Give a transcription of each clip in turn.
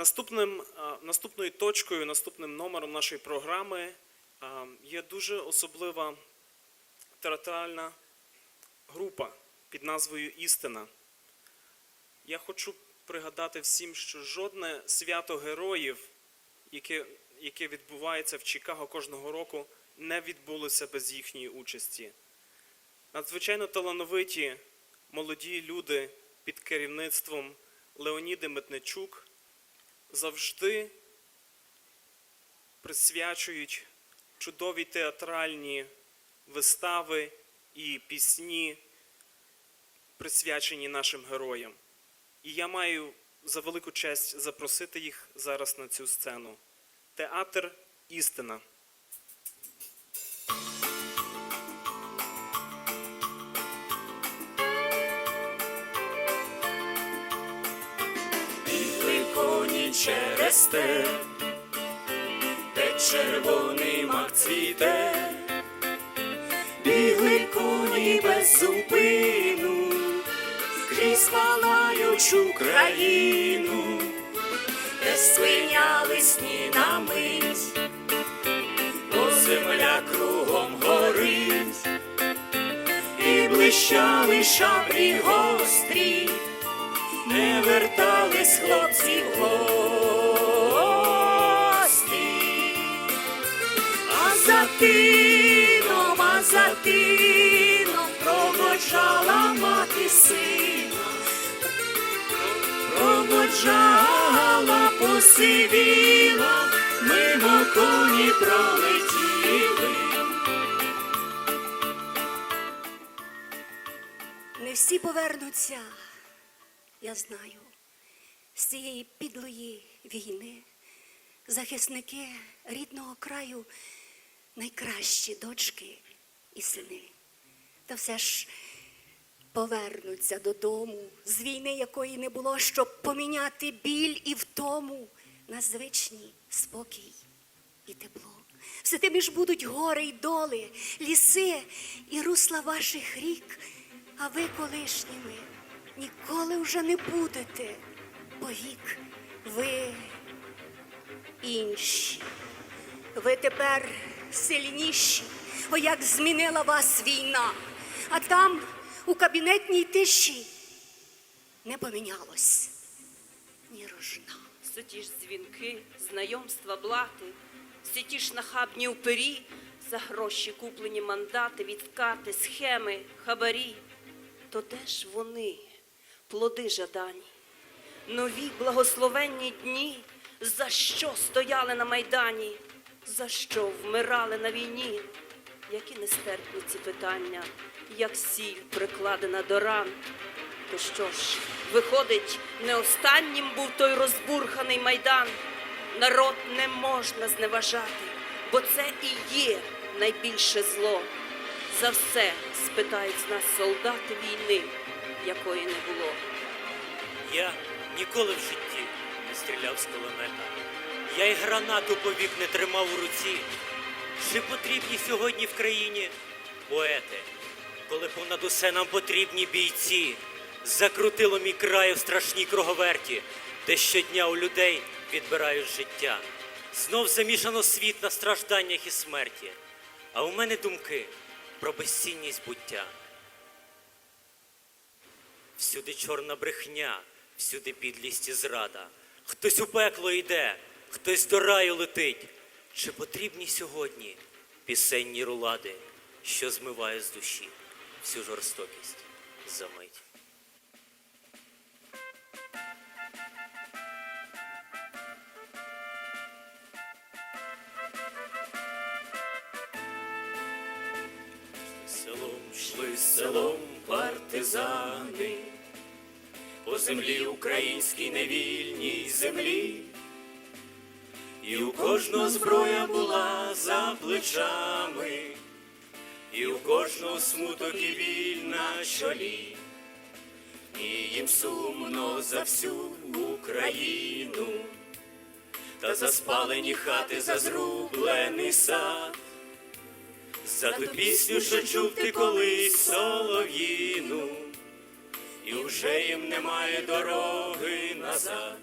Наступним, наступною точкою, наступним номером нашої програми є дуже особлива театральна група під назвою Істина. Я хочу пригадати всім, що жодне свято героїв, яке, яке відбувається в Чикаго кожного року, не відбулося без їхньої участі. Надзвичайно талановиті молоді люди під керівництвом Леоніди Метничук завжди присвячують чудові театральні вистави і пісні, присвячені нашим героям. І я маю за велику честь запросити їх зараз на цю сцену. Театр Істина. Через те, де червоний мак цвіте, бігли коні без зупину, крізь палаючу країну, де свиняли сні на мить, бо земля кругом горить, і блищали шаблі гострі не вертались хлопці в гості. А за тином, а за тином проводжала мати сина, проводжала, посивіла, мимо коні пролетіли. Не всі повернуться, я знаю, з цієї підлої війни. Захисники рідного краю найкращі дочки і сини. Та все ж повернуться додому з війни, якої не було, щоб поміняти біль і втому на звичні спокій і тепло. Все тими ж будуть гори й доли, ліси і русла ваших рік, а ви колишніми ніколи вже не будете, повік ви інші. Ви тепер сильніші, о як змінила вас війна, а там у кабінетній тиші не помінялось ні рожна. Все ті ж дзвінки, знайомства, блати, всі ті ж нахабні упері, за гроші куплені мандати, відкати, схеми, хабарі. То де ж вони, плоди жадані, нові благословенні дні, за що стояли на майдані, за що вмирали на війні? Які нестерпні ці питання, як сіль прикладена до ран. То що ж, виходить, не останнім був той розбурханий майдан. Народ не можна зневажати, бо це і є найбільше зло. За все спитають нас солдати війни, якої не було. Я ніколи в житті не стріляв з кулемета. Я й гранату повік не тримав у руці. Чи потрібні сьогодні в країні поети, коли понад усе нам потрібні бійці? Закрутило мій край в страшній круговерті, де щодня у людей відбирають життя. Знов замішано світ на стражданнях і смерті. А у мене думки про безцінність буття. Всюди чорна брехня, всюди підлість і зрада. Хтось у пекло йде, хтось до раю летить. Чи потрібні сьогодні пісенні рулади, що змиває з душі всю жорстокість за мить? Селом йшли селом партизани, землі українській невільній землі, і у кожного зброя була за плечами, і у кожного смуток і біль на чолі, і їм сумно за всю Україну, та за спалені хати, за зрублений сад. За ту пісню, що чув ти колись солов'їну, і вже їм немає дороги назад.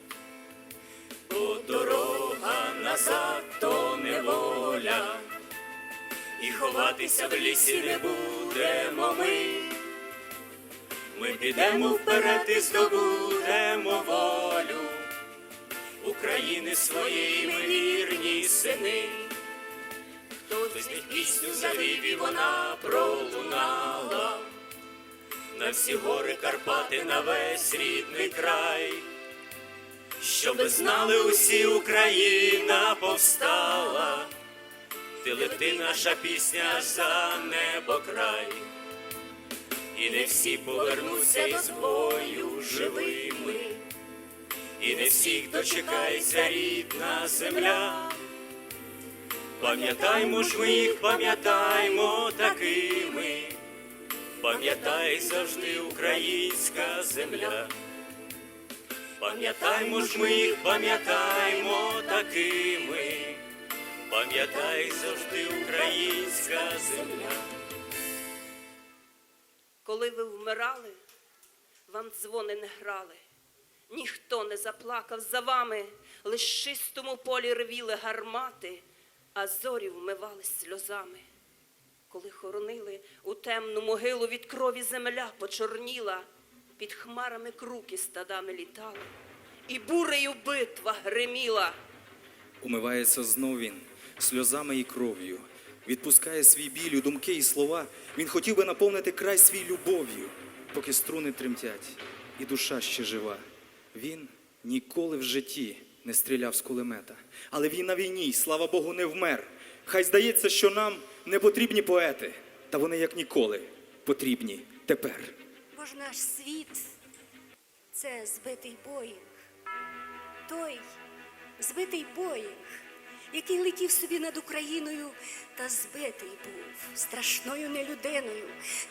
то дорога назад, то неволя. І ховатися в лісі не будемо ми. Ми підемо вперед і здобудемо волю України своєї ми вірні сини. Хтось під пісню завів і вона пролунала на всі гори Карпати, на весь рідний край. Щоби знали усі, Україна повстала, ти лети наша пісня за небо край, і не всі повернуться із бою живими, і не всіх дочекається рідна земля. Пам'ятаймо ж ми їх, пам'ятаймо такими, пам'ятай завжди українська земля. Пам'ятаймо ж ми їх, пам'ятаймо такими, пам'ятай завжди українська земля. Коли ви вмирали, вам дзвони не грали, ніхто не заплакав за вами, лиш чистому полі ревіли гармати, а зорі вмивались сльозами. Коли хоронили у темну могилу від крові земля почорніла, під хмарами круки стадами літали, і бурею битва гриміла. Умивається знов він сльозами і кров'ю, відпускає свій біль у думки і слова. Він хотів би наповнити край свій любов'ю, поки струни тремтять, і душа ще жива. Він ніколи в житті не стріляв з кулемета, але він на війні, слава Богу, не вмер. Хай здається, що нам не потрібні поети, та вони як ніколи потрібні тепер. Бо ж наш світ це збитий Боїнг. Той збитий Боїнг, який летів собі над Україною та збитий був страшною нелюдиною,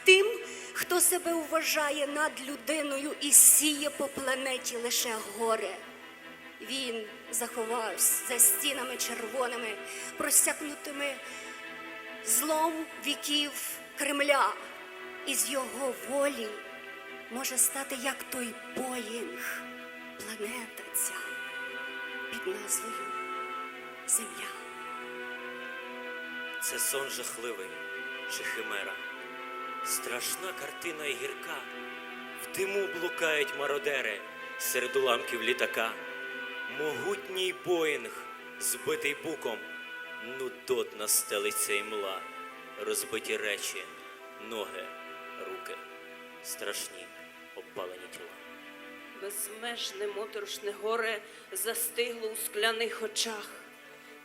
тим, хто себе вважає над людиною і сіє по планеті лише горе. Він заховався за стінами червоними, просякнутими злом віків Кремля. Із його волі може стати як той Боїнг, планета ця під назвою Земля. Це сон жахливий чи химера, страшна картина і гірка. В диму блукають мародери серед уламків літака. Могутній Боїнг, збитий буком, нудотна стелиться імла, розбиті речі, ноги, руки, страшні обпалені тіла. Безмежне моторошне горе застигло у скляних очах.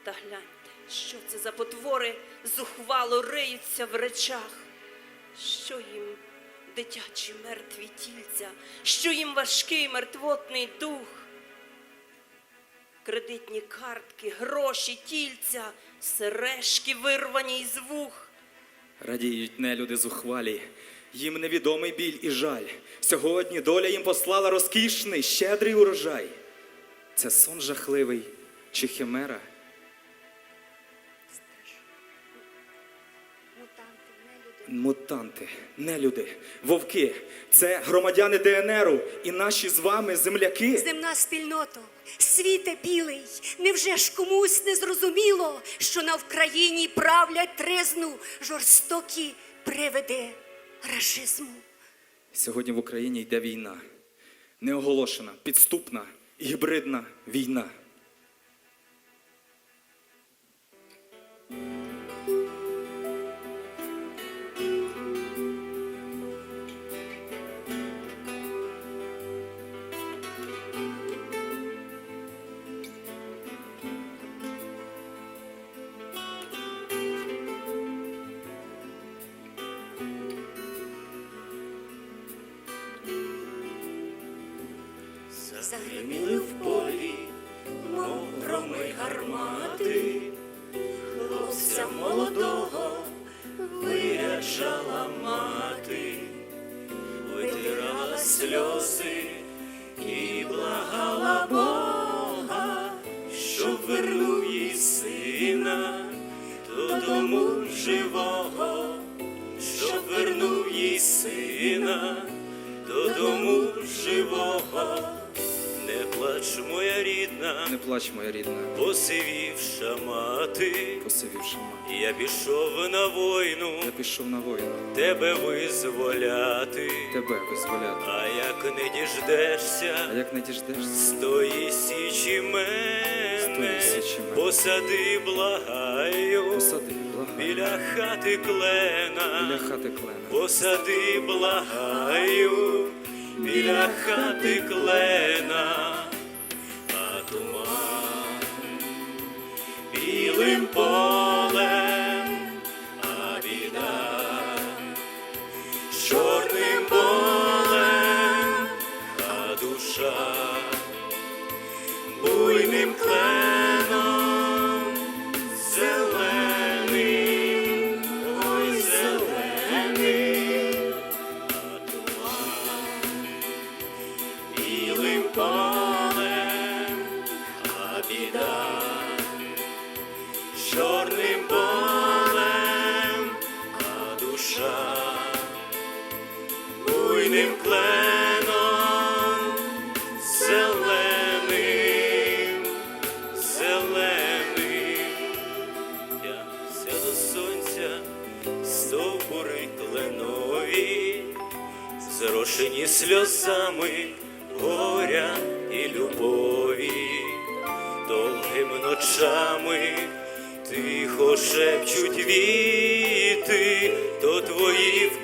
Та гляньте, що це за потвори зухвало риються в речах. Що їм дитячі мертві тільця, що їм важкий мертвотний дух. Кредитні картки, гроші, тільця, сережки вирвані із вух. Радіють нелюди зухвалі, їм невідомий біль і жаль. Сьогодні доля їм послала розкішний, щедрий урожай. Це сон жахливий чи химера? Мутанти, нелюди, вовки це громадяни ДНРу і наші з вами земляки. Земна спільнота, світе білий, невже ж комусь не зрозуміло, що на Вкраїні правлять тризну жорстокі привиди рашизму? Сьогодні в Україні йде війна. Неоголошена, підступна, гібридна війна. Загриміли в полі, мов громи гармати, хлопця молодого виряджала мати, витирала сльози і благала Бога, щоб вернув їй сина додому живого, щоб вернув їй сина додому живого. Не плач, моя рідна, Не плач, моя рідна, посивівша мати. посивівши мати. Я пішов на війну, Я пішов на воїну, тебе визволяти. тебе визволяти. А як не діждешся, А як не діждешся, з тої січі мене, січі мене. посади, благаю, посади, біля хати клена, біля хати клена. посади, благаю, біля хати клена, білим полем,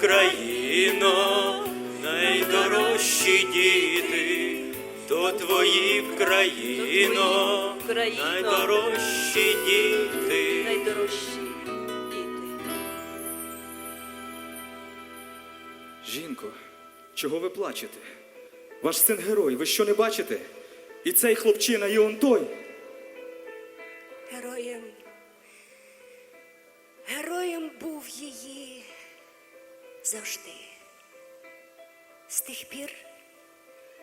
твої вкраїно, найдорожчі діти, то твої вкраїно, Вкраїно. найдорожчі діти. Найдорожчі діти. Жінко, чого ви плачете? Ваш син герой, ви що не бачите? І цей хлопчина, і он той. Героєм. Героєм був її завжди. З тих пір,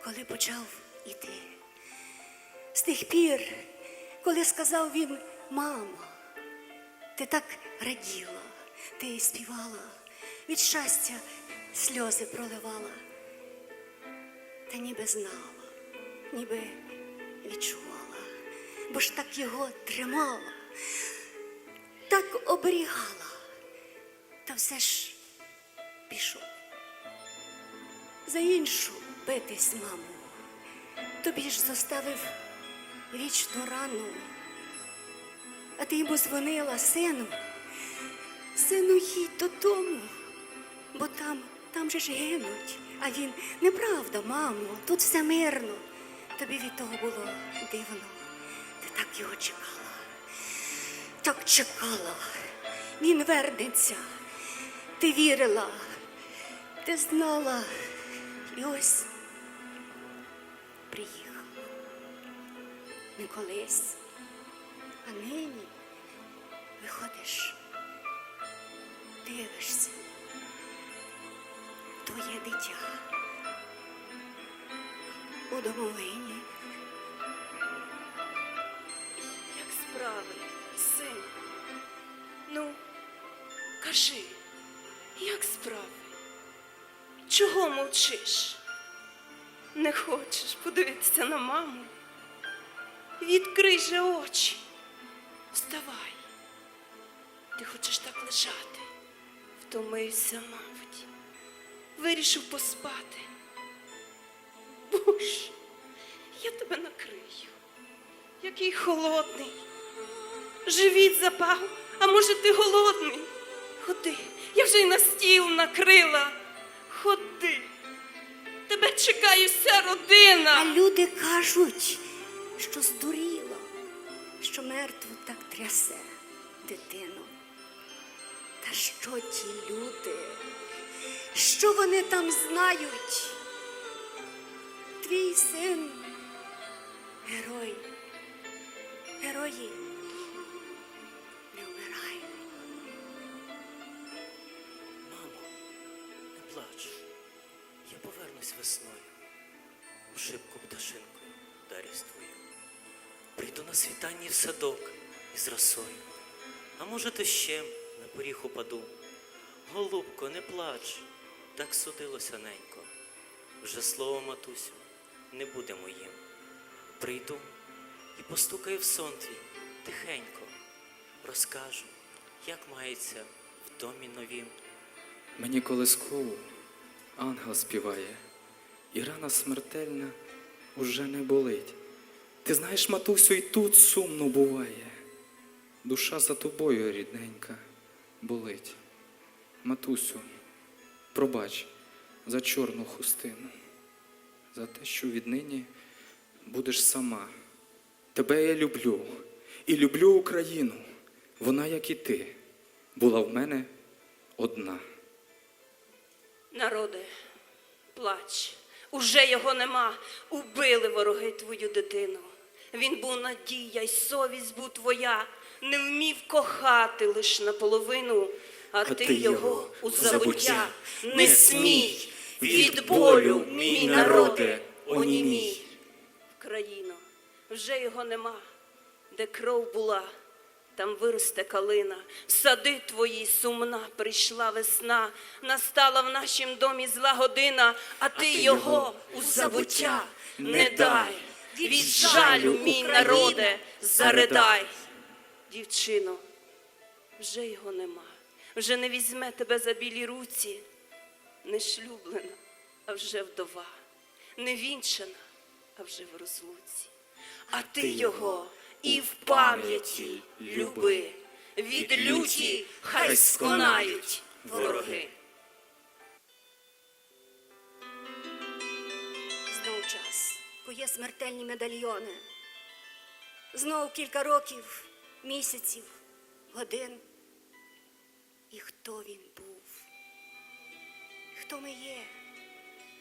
коли почав іти. З тих пір, коли сказав він, мамо, ти так раділа, ти співала, від щастя сльози проливала. Та ніби знала, ніби відчувала, бо ж так його тримала, так оберігала, та все ж пішов. За іншу битись, мамо, тобі ж заставив вічну рану, а ти йому дзвонила сину, сину, їдь додому, бо там, там же ж гинуть. А він, неправда, мамо, тут все мирно. Тобі від того було дивно. Ти так його чекала. Так чекала. Він вернеться. Ти вірила, ти знала. І ось приїхав. Не колись, а нині виходиш, дивишся твоє дитя у домовині. Як справи, син? Ну, кажи, як справи? Чого мовчиш? Не хочеш подивитися на маму? Відкрий же очі. Вставай. Ти хочеш так лежати. Втомився, мабуть. Вирішив поспати. Боже, я тебе накрию. Який холодний. Живіт запав, а може ти голодний? Ходи, я вже й на стіл накрила. Ходи. Тебе чекає вся родина. А люди кажуть, що здуріла, що мертву так трясе дитину. Та що ті люди? Що вони там знають? Твій син герой. Герої повернусь весною. Шибку пташинкою дарість твою. Прийду на світанні в садок із росою. А може, то ще на поріг упаду. Голубко, не плач, так судилося ненько. Вже слово, матусю, не буде моїм. прийду і постукаю в сон твій тихенько, розкажу, як мається в домі новім. Мені колискову ангел співає, і рана смертельна уже не болить. Ти знаєш, матусю, і тут сумно буває. Душа за тобою, рідненька, болить. Матусю, пробач за чорну хустину, за те, що віднині будеш сама. Тебе я люблю і люблю Україну. Вона, як і ти, була в мене одна. Народе, плач, уже його нема. Убили вороги твою дитину. Він був надія, й совість був твоя, не вмів кохати лиш наполовину, а, ти його у забуття. не смій від болю, мій народе, онімій. Країно, вже його нема, де кров була, там виросте калина, в сади твої сумна прийшла весна, настала в нашім домі зла година, а ти його у забуття не дай. Від жалю, мій народе, заридай. Дівчино, вже його нема, вже не візьме тебе за білі руці, не шлюблена, а вже вдова, не вінчана, а вже в розлуці. А ти його і в пам'яті люби, від люті хай сконають вороги. Знов час, кує смертельні медальйони. Знов кілька років, місяців, годин. І хто він був? Хто ми є?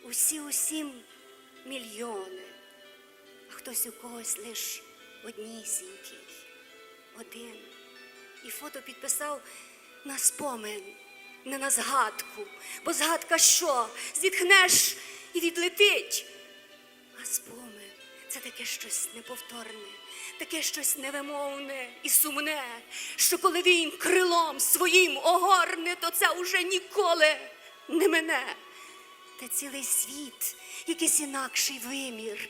Усі усім мільйони, а хтось у когось лиш однісінький, один. І фото підписав на спомин, не на згадку. Бо згадка що? Зітхнеш і відлетить. А спомин це таке щось неповторне, таке щось невимовне і сумне, що коли він крилом своїм огорне, то це уже ніколи не мене. Та цілий світ, якийсь інакший вимір,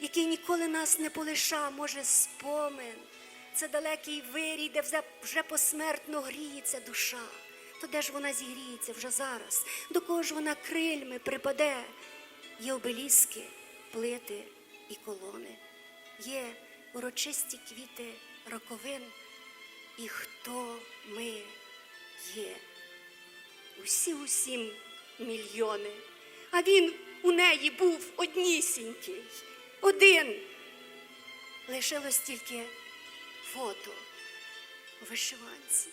який ніколи нас не полиша, може, спомин. Це далекий вирій, де вже, посмертно гріється душа. То де ж вона зігріється вже зараз? До кого ж вона крильми припаде? Є обеліски, плити і колони, є урочисті квіти роковин. І хто ми є? Усі усім мільйони. А він у неї був однісінький, один. Лишилось тільки фото у вишиванці.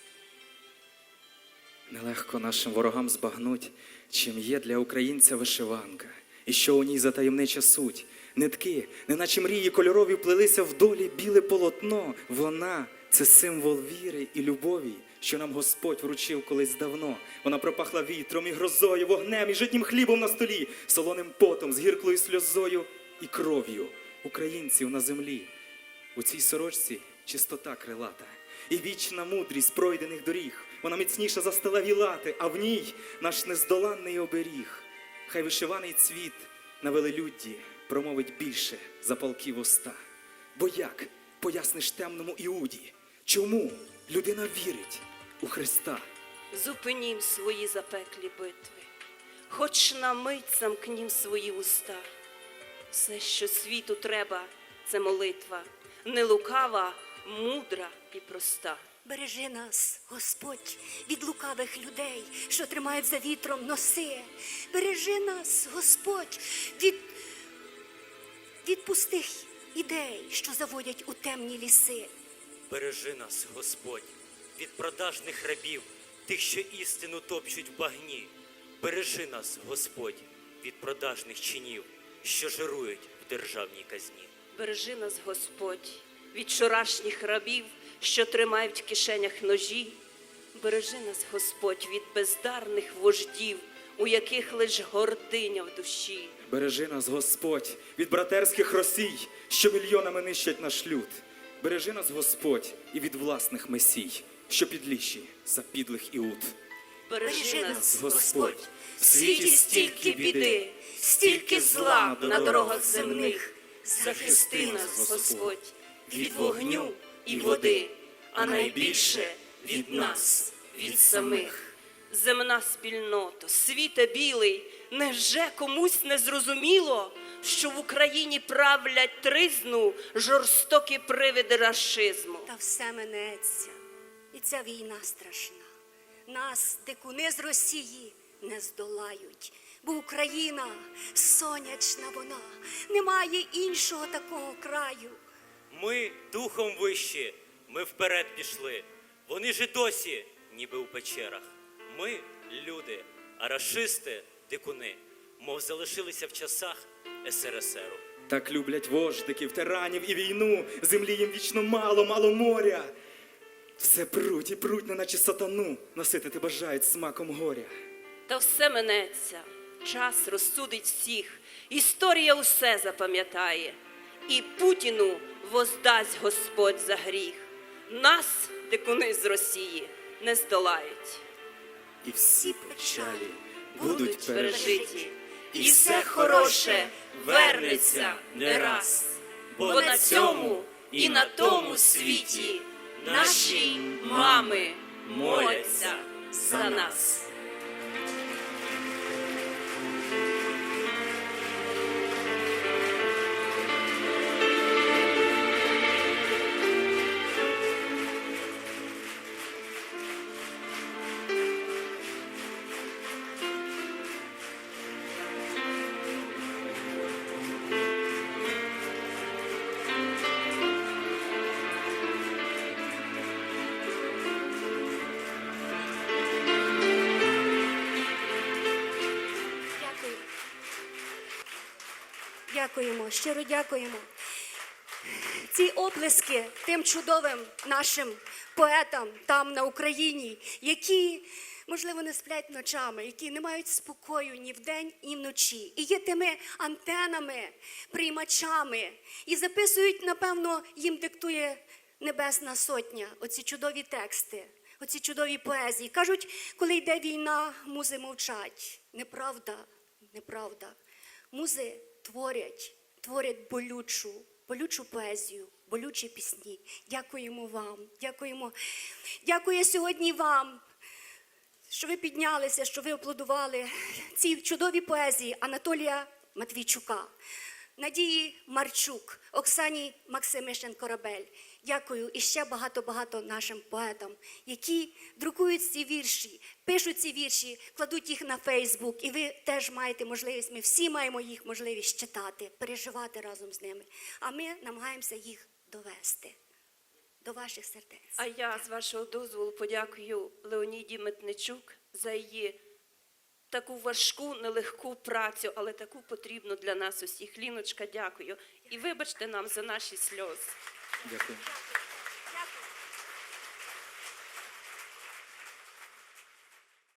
Нелегко нашим ворогам збагнуть, чим є для українця вишиванка, і що у ній за таємнича суть. Нитки, неначе мрії кольорові вплелися в долі біле полотно. Вона це символ віри і любові, що нам Господь вручив колись давно. Вона пропахла вітром і грозою, вогнем і житнім хлібом на столі, солоним потом, з гірклою сльозою і кров'ю українців на землі. У цій сорочці чистота крилата і вічна мудрість пройдених доріг. Вона міцніша за сталеві лати, а в ній наш нездоланний оберіг. Хай вишиваний цвіт на велелюдді промовить більше за уста. Бо як поясниш темному Іуді, чому людина вірить у Христа? Зупинім свої запеклі битви, хоч на мить замкнім свої уста. Все, що світу треба, це молитва, не лукава, мудра і проста. Бережи нас, Господь, від лукавих людей, що тримають за вітром носи. Бережи нас, Господь, від, від пустих ідей, що заводять у темні ліси. Бережи нас, Господь, від продажних рабів, тих, що істину топчуть в багні. Бережи нас, Господь, від продажних чинів, що жирують в державній казні. Бережи нас, Господь, від вчорашніх рабів, що тримають в кишенях ножі. Бережи нас, Господь, від бездарних вождів, у яких лиш гординя в душі. Бережи нас, Господь, від братерських росій, що мільйонами нищать наш люд. Бережи нас, Господь, і від власних месій, що підліші за підлих іуд. Бережи нас, Господь, в світі стільки біди, стільки зла на дорогах земних. захисти нас, Господь, від вогню і води, а найбільше від нас, від самих. Земна спільнота, світе білий, невже комусь не зрозуміло, що в Україні правлять тризну жорстокі привиди рашизму? Та все минеться. І ця війна страшна. Нас, дикуни з Росії, не здолають. Бо Україна сонячна вона, немає іншого такого краю. Ми духом вищі, ми вперед пішли. Вони ж і досі, ніби у печерах. Ми люди, а рашисти дикуни, мов залишилися в часах СРСРу. Так люблять вождиків, тиранів і війну. Землі їм вічно мало, мало моря. Все пруть і пруть, неначе сатану, наситити бажають смаком горя. Та все минеться, час розсудить всіх, історія усе запам'ятає, і Путіну воздасть Господь за гріх. Нас, дикуни з Росії, не здолають. І всі печалі Будуть пережиті, і все хороше вернеться не раз. Бо на цьому і на тому світі наші мами моляться за нас. Дякуємо, щиро дякуємо. Ці оплески тим чудовим нашим поетам там на Україні, які, можливо, не сплять ночами, які не мають спокою ні вдень, ні вночі. І є тими антенами, приймачами, і записують, напевно, їм диктує Небесна Сотня, оці чудові тексти, оці чудові поезії. Кажуть, коли йде війна, музи мовчать. Неправда, неправда. Музи творять, творять болючу, болючу поезію, болючі пісні. Дякуємо вам, дякуємо. Дякую сьогодні вам, що ви піднялися, що ви аплодували цій чудовій поезії Анатолія Матвійчука, Надії Марчук, Оксані Максимишин Корабель. Дякую і ще багато-багато нашим поетам, які друкують ці вірші, пишуть ці вірші, кладуть їх на Фейсбук. І ви теж маєте можливість, ми всі маємо їх можливість читати, переживати разом з ними. А ми намагаємося їх довести до ваших сердець. А я, з вашого дозволу, подякую Леоніді Метничук за її таку важку, нелегку працю, але таку потрібну для нас усіх. Ліночка, дякую. І вибачте нам за наші сльози. Дякую.